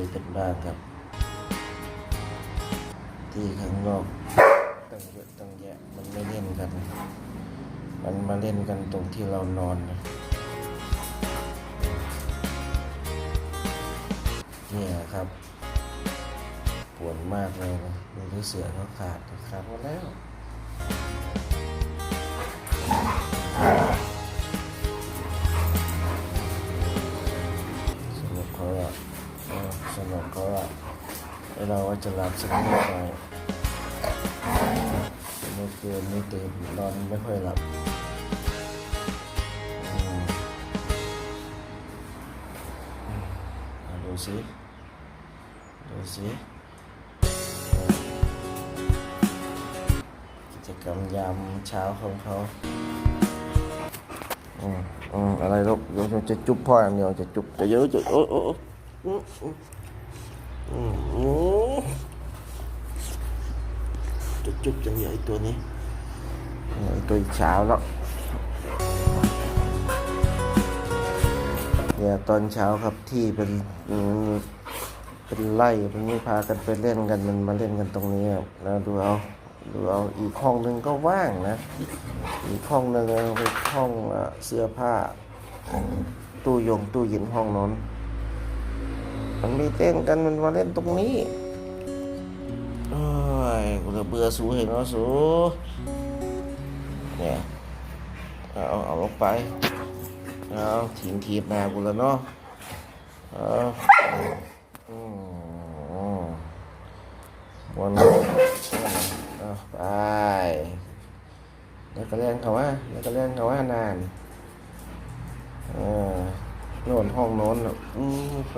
ยกันบ้างครับ ที่ข้างนอกตั้งเยอะตั้งแยะมันไม่เล่นกัน มันมาเล่นกันตรงที่เรานอนนะเนี่ยครับ ปวดมากเลยนะดูที่เสือเขาขาดขาดหมดแล้ว แล้วเราก็จะหลับสักนิดหน่อยเมื่อคืนนี้ตื่นนอนไม่ค่อยหลับมอืมอะดูสิดูสิกิจกรรมยามเช้าของเขาอืมอืมอะไรลูกเดี๋ยวจะจุ๊บพ่ออย่างเดียวจะจุ๊บจะเยอะจะโอ้โอ้โอ้อืมอืมอืม จะจุ๊บจังใหญ่ตัวนี้ไอตัวเช้าแล้วเนี่ยตอนเช้าครับที่เป็นเป็นไล่มันไม่พากันไปเล่นกันมันมาเล่นกันตรงนี้แล้วดูเอาดูเอาอีกห้องหนึ่งก็ว่างนะ อีกห้องหนึ่งเป็นห้องเสื้อผ้าตู้ยงตู้เย็นห้องนอนมันมีเต้นกันมันมาเล่นตรงนี้ ยกูจะเบื่อสูเห็นเนาะสูเนี่ยเอาเอาเอาลงไปเอาทิ้งทีบนากูแล้วเนาะเอาอืมวันนี้เอาไปแล้วก็เล่นเขาว่าแล้วก็เล่นเขาว่านานเออโน่นห้องโน้นอืมไป